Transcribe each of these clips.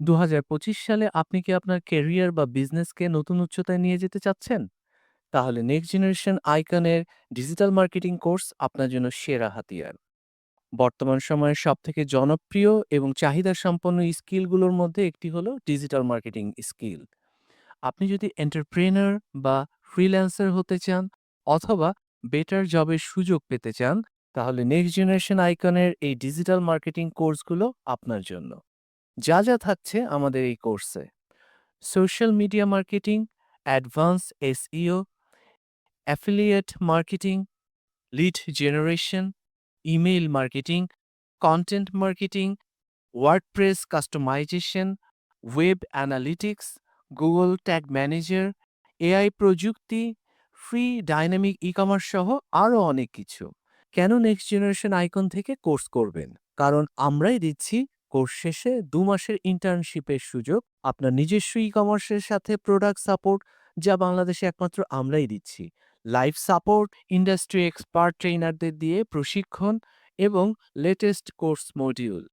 ২০২৫ সালে আপনি কি আপনার ক্যারিয়ার বা বিজনেসকে নতুন উচ্চতায় নিয়ে যেতে চাচ্ছেন? তাহলে নেক্সট জেনারেশন আইকনের ডিজিটাল মার্কেটিং কোর্স আপনার জন্য সেরা হাতিয়ার। বর্তমান সময়ের সবথেকে জনপ্রিয় এবং চাহিদা সম্পন্ন স্কিলগুলোর মধ্যে একটি হলো ডিজিটাল মার্কেটিং স্কিল। আপনি যদি এন্টারপ্রেনার বা ফ্রিল্যান্সার হতে চান অথবা বেটার জবের সুযোগ পেতে চান, তাহলে নেক্সট জেনারেশন আইকনের এই ডিজিটাল মার্কেটিং কোর্সগুলো আপনার জন্য। যা, যা থাকছে আমাদের এই কোর্সে social media marketing, advance SEO, affiliate marketing, lead generation, email marketing, content marketing, WordPress customization, web analytics, Google tag manager, AI প্রযুক্তি, ফ্রি ডাইনামিক ই-কমার্স সহ আরও অনেক কিছু। কেন নেক্সট জেনারেশন আইকন থেকে কোর্স করবেন? কারণ আমরাই দিচ্ছি কোর্স শেষে ২ মাসের ইন্টার্নশিপের সুযোগ, আপনার নিজস্ব ই-কমার্সের সাথে প্রোডাক্ট সাপোর্ট যা বাংলাদেশে একমাত্র আমরাই দিচ্ছি। লাইভ সাপোর্ট, ইন্ডাস্ট্রি এক্সপার্ট ট্রেইনারদের দিয়ে প্রশিক্ষণ এবং latest course module.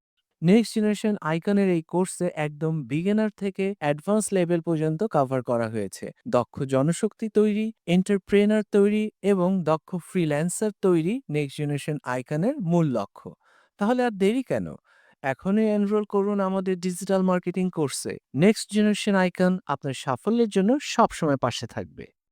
Next generation আইকনের এই কোর্সে একদম বিগিনার থেকে অ্যাডভান্স লেভেল পর্যন্ত কভার করা হয়েছে। দক্ষ জনশক্তি তৈরি, এন্টারপ্রেনার তৈরি এবং দক্ষ ফ্রিল্যান্সার তৈরি নেক্সট জেনারেশন আইকনের মূল লক্ষ্য। তাহলে আর দেরি কেন? এখনই এনরোল করুন আমাদের ডিজিটাল মার্কেটিং কোর্সে। নেক্সট জেনারেশন আইকন আপনার সাফল্যের জন্য সবসময় পাশে থাকবে।